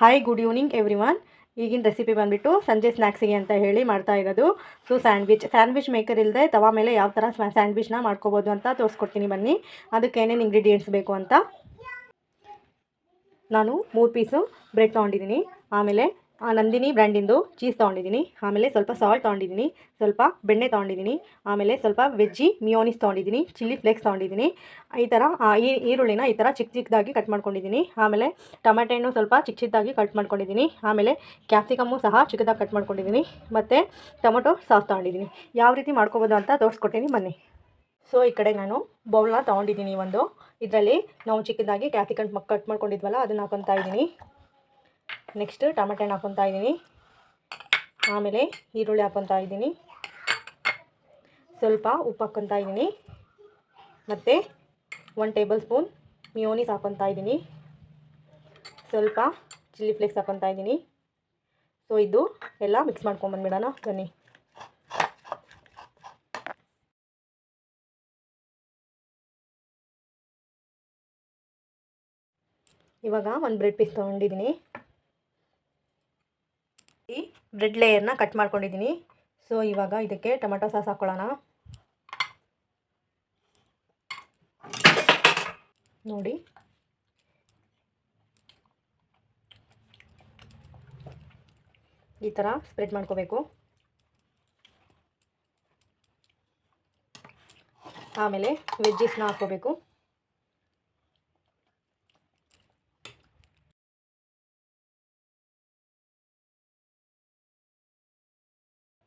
Hi good evening everyone ಈಗಿನ recipe ಬಂದುಬಿಟ್ಟು ಸಂಜೆ ಸ್ನ್ಯಾಕ್ಸಿಗೆ ಅಂತ ಹೇಳಿ ಮಾಡ್ತಾ ಇರೋದು. ಸೊ ಸ್ಯಾಂಡ್ವಿಚ್ ಸ್ಯಾಂಡ್ವಿಚ್ ಮೇಕರ್ ಇಲ್ಲದೆ ತವಾ ಮೇಲೆ ಯಾವ ಥರ ಸ್ಯಾಂಡ್ವಿಚ್ನ ಮಾಡ್ಕೋಬೋದು ಅಂತ ತೋರಿಸ್ಕೊಡ್ತೀನಿ ಬನ್ನಿ. ಅದಕ್ಕೆ ಏನೇನು ಇಂಗ್ರೀಡಿಯೆಂಟ್ಸ್ ಬೇಕು ಅಂತ? ನಾನು ಮೂರು ಪೀಸು ಬ್ರೆಡ್ ತೊಗೊಂಡಿದ್ದೀನಿ. ಆಮೇಲೆ ನಂದಿನಿ ಬ್ರ್ಯಾಂಡಿಂದು ಚೀಸ್ ತೊಗೊಂಡಿದ್ದೀನಿ. ಆಮೇಲೆ ಸ್ವಲ್ಪ ಸಾಲ್ಟ್ ತೊಗೊಂಡಿದ್ದೀನಿ. ಸ್ವಲ್ಪ ಬೆಣ್ಣೆ ತೊಗೊಂಡಿದ್ದೀನಿ. ಆಮೇಲೆ ಸ್ವಲ್ಪ ವೆಜ್ಜಿ, ಮಿಯೋನಿಸ್ ತೊಗೊಂಡಿದ್ದೀನಿ. ಚಿಲ್ಲಿ ಫ್ಲೇಕ್ಸ್ ತೊಗೊಂಡಿದ್ದೀನಿ. ಈ ಥರ ಈ ಈರುಳ್ಳಿನ ಈ ಥರ ಚಿಕ್ಕ ಚಿಕ್ಕದಾಗಿ ಕಟ್ ಮಾಡ್ಕೊಂಡಿದ್ದೀನಿ. ಆಮೇಲೆ ಟೊಮೆಟೆ ಹಣ್ಣು ಸ್ವಲ್ಪ ಚಿಕ್ಕ ಚಿಕ್ಕದಾಗಿ ಕಟ್ ಮಾಡ್ಕೊಂಡಿದ್ದೀನಿ. ಆಮೇಲೆ ಕ್ಯಾಪ್ಸಿಕಮ್ಮು ಸಹ ಚಿಕ್ಕದಾಗಿ ಕಟ್ ಮಾಡ್ಕೊಂಡಿದ್ದೀನಿ. ಮತ್ತು ಟೊಮೊಟೊ ಸಾಸ್ ತೊಗೊಂಡಿದ್ದೀನಿ. ಯಾವ ರೀತಿ ಮಾಡ್ಕೋಬೋದು ಅಂತ ತೋರಿಸ್ಕೊಡ್ತೀನಿ. ಬನ್ನಿ. ಸೊ, ಈ ಕಡೆ ನಾನು ಬೌಲ್ನ ತೊಗೊಂಡಿದ್ದೀನಿ ಒಂದು. ಇದರಲ್ಲಿ ನಾವು ಚಿಕ್ಕದಾಗಿ ಕ್ಯಾಪ್ಸಿಕಮ್ ಕಟ್ ಮಾಡ್ಕೊಂಡಿದ್ವಲ್ಲ, ಅದನ್ನು ಹಾಕೊತಾ ಇದ್ದೀನಿ. ನೆಕ್ಸ್ಟ್ ಟೊಮೆಟೊ ಹಣ್ಣು ಹಾಕೊತಾ ಇದ್ದೀನಿ. ಆಮೇಲೆ ಈರುಳ್ಳಿ ಹಾಕೊತಾ ಇದ್ದೀನಿ. ಸ್ವಲ್ಪ ಉಪ್ಪು ಹಾಕ್ಕೊತಾ ಇದ್ದೀನಿ. ಮತ್ತು ಒನ್ ಟೇಬಲ್ ಸ್ಪೂನ್ ಮಿಯೋನಿಸ್ ಹಾಕೊತಾ ಇದ್ದೀನಿ. ಸ್ವಲ್ಪ ಚಿಲ್ಲಿ ಫ್ಲೇಕ್ಸ್ ಹಾಕ್ಕೊತಾ ಇದ್ದೀನಿ. ಸೊ ಇದು ಎಲ್ಲ ಮಿಕ್ಸ್ ಮಾಡ್ಕೊಂಬಂದ್ಬಿಡೋಣ ಬನ್ನಿ. ಇವಾಗ ಒಂದು ಬ್ರೆಡ್ ಪೀಸ್ ತೊಗೊಂಡಿದ್ದೀನಿ. ಈ ಬ್ರೆಡ್ ಲೇಯರ್ನ ಕಟ್ ಮಾಡ್ಕೊಂಡಿದ್ದೀನಿ. ಸೊ ಇವಾಗ ಇದಕ್ಕೆ ಟೊಮೆಟೊ ಸಾಸ್ ಹಾಕ್ಕೊಳ್ಳೋಣ ನೋಡಿ. ಈ ಥರ ಸ್ಪ್ರೆಡ್ ಮಾಡ್ಕೋಬೇಕು. ಆಮೇಲೆ ವೆಜ್ಜಸ್ನ ಹಾಕ್ಕೋಬೇಕು.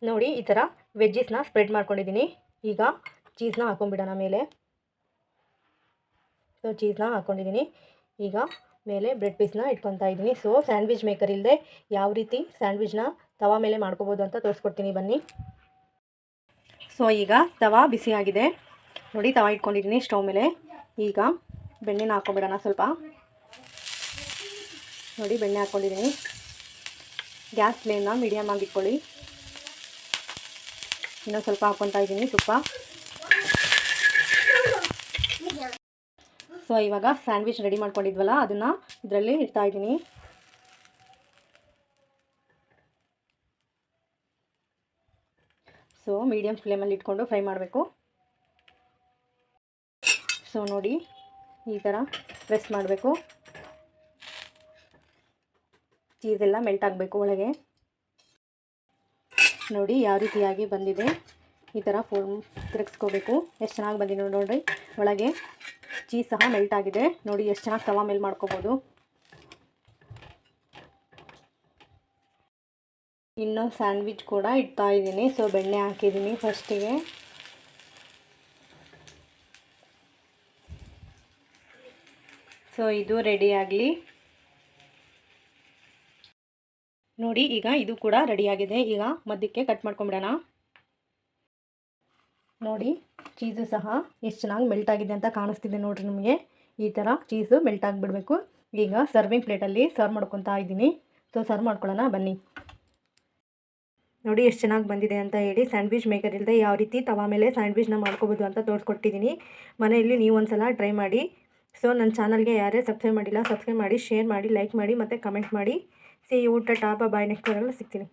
ನೋಡಿ ಈ ಥರ ವೆಜ್ಜಸ್ನ ಸ್ಪ್ರೆಡ್ ಮಾಡ್ಕೊಂಡಿದ್ದೀನಿ. ಈಗ ಚೀಸ್ನ ಹಾಕೊಂಡ್ಬಿಡೋಣ ಮೇಲೆ. ಸೊ ಚೀಸ್ನ ಹಾಕ್ಕೊಂಡಿದ್ದೀನಿ ಈಗ ಮೇಲೆ ಬ್ರೆಡ್ ಪೀಸ್ನ ಇಟ್ಕೊತಾ ಇದ್ದೀನಿ. ಸೊ ಸ್ಯಾಂಡ್ವಿಚ್ ಮೇಕರ್ ಇಲ್ಲದೆ ಯಾವ ರೀತಿ ಸ್ಯಾಂಡ್ವಿಚ್ನ ತವಾ ಮೇಲೆ ಮಾಡ್ಕೋಬೋದು ಅಂತ ತೋರಿಸ್ಕೊಡ್ತೀನಿ ಬನ್ನಿ. ಸೊ ಈಗ ತವಾ ಬಿಸಿಯಾಗಿದೆ ನೋಡಿ ತವಾ ಇಟ್ಕೊಂಡಿದ್ದೀನಿ ಸ್ಟವ್ ಮೇಲೆ. ಈಗ ಬೆಣ್ಣೆನ ಹಾಕ್ಕೊಂಬಿಡೋಣ ಸ್ವಲ್ಪ. ನೋಡಿ ಬೆಣ್ಣೆ ಹಾಕ್ಕೊಂಡಿದ್ದೀನಿ ಗ್ಯಾಸ್ ಫ್ಲೇಮ್ನ ಮೀಡಿಯಮ್ ಆಗಿ ಇಟ್ಕೊಳ್ಳಿ ಇನ್ನೂ ಸ್ವಲ್ಪ ಹಾಕ್ಕೊತಾ ಇದ್ದೀನಿ ತುಪ್ಪ. ಸೊ ಇವಾಗ ಸ್ಯಾಂಡ್ವಿಚ್ ರೆಡಿ ಮಾಡ್ಕೊಂಡಿದ್ವಲ್ಲ, ಅದನ್ನು ಇದರಲ್ಲಿ ಇಡ್ತಾ ಇದ್ದೀನಿ. ಸೊ ಮೀಡಿಯಮ್ ಫ್ಲೇಮಲ್ಲಿ ಇಟ್ಕೊಂಡು ಫ್ರೈ ಮಾಡಬೇಕು. ಸೊ ನೋಡಿ, ಈ ಥರ ಪ್ರೆಸ್ ಮಾಡಬೇಕು. ಚೀಸೆಲ್ಲ ಮೆಲ್ಟ್ ಆಗಬೇಕು ಒಳಗೆ. ನೋಡಿ ಯಾವ ರೀತಿಯಾಗಿ ಬಂದಿದೆ ಈ ಥರ ಫೋನ್ ತಿರುಗಿಸ್ಕೋಬೇಕು. ಎಷ್ಟು ಚೆನ್ನಾಗಿ ಬಂದಿದೆ ನೋಡಿರಿ. ಒಳಗೆ ಚೀಸ್ ಸಹ ಮೆಲ್ಟ್ ಆಗಿದೆ. ನೋಡಿ ಎಷ್ಟು ಚೆನ್ನಾಗಿ ತವಾ ಮೇಲೆ ಮಾಡ್ಕೋಬೋದು. ಇನ್ನು ಸ್ಯಾಂಡ್ವಿಚ್ ಕೂಡ ಇಡ್ತಾ ಇದ್ದೀನಿ. ಸೊ, ಬೆಣ್ಣೆ ಹಾಕಿದ್ದೀನಿ ಫಸ್ಟಿಗೆ ಸೊ, ಇದು ರೆಡಿ ಆಗಲಿ. ನೋಡಿ, ಈಗ ಇದು ಕೂಡ ರೆಡಿಯಾಗಿದೆ. ಈಗ ಮಧ್ಯಕ್ಕೆ ಕಟ್ ಮಾಡ್ಕೊಂಬಿಡೋಣ. ನೋಡಿ ಚೀಸು ಸಹ ಎಷ್ಟು ಚೆನ್ನಾಗಿ ಮೆಲ್ಟ್ ಆಗಿದೆ ಅಂತ ಕಾಣಿಸ್ತಿದೆ ನೋಡಿರಿ ನಿಮಗೆ. ಈ ಥರ ಚೀಸು ಮೆಲ್ಟ್ ಆಗಿಬಿಡಬೇಕು. ಈಗ ಸರ್ವಿಂಗ್ ಪ್ಲೇಟಲ್ಲಿ ಸರ್ವ್ ಮಾಡ್ಕೊತಾ ಇದ್ದೀನಿ. ಸೊ ಸರ್ವ್ ಮಾಡ್ಕೊಳ್ಳೋಣ, ಬನ್ನಿ. ನೋಡಿ, ಎಷ್ಟು ಚೆನ್ನಾಗಿ ಬಂದಿದೆ ಅಂತ ಹೇಳಿ ಸ್ಯಾಂಡ್ವಿಚ್ ಮೇಕರ್ ಇಲ್ಲದೆ ಯಾವ ರೀತಿ ತವಾ ಮೇಲೆ ಸ್ಯಾಂಡ್ವಿಚ್ನ ಮಾಡ್ಕೋಬೋದು ಅಂತ ತೋರಿಸ್ಕೊಟ್ಟಿದ್ದೀನಿ. ಮನೆಯಲ್ಲಿ ನೀವು ಒಂದು ಸಲ ಟ್ರೈ ಮಾಡಿ ಸೊ ನನ್ನ ಚಾನಲ್ಗೆ ಯಾರೇ ಸಬ್ಸ್ಕ್ರೈಬ್ ಮಾಡಿಲ್ಲ ಸಬ್ಸ್ಕ್ರೈಬ್ ಮಾಡಿ ಶೇರ್ ಮಾಡಿ ಲೈಕ್ ಮಾಡಿ, ಮತ್ತು ಕಮೆಂಟ್ ಮಾಡಿ. ಸಿ ಊಟ ಟಾಪ ಬಾಯ್ ನೆಕ್ಸ್ಟ್ ಸಿಗ್ತೀನಿ.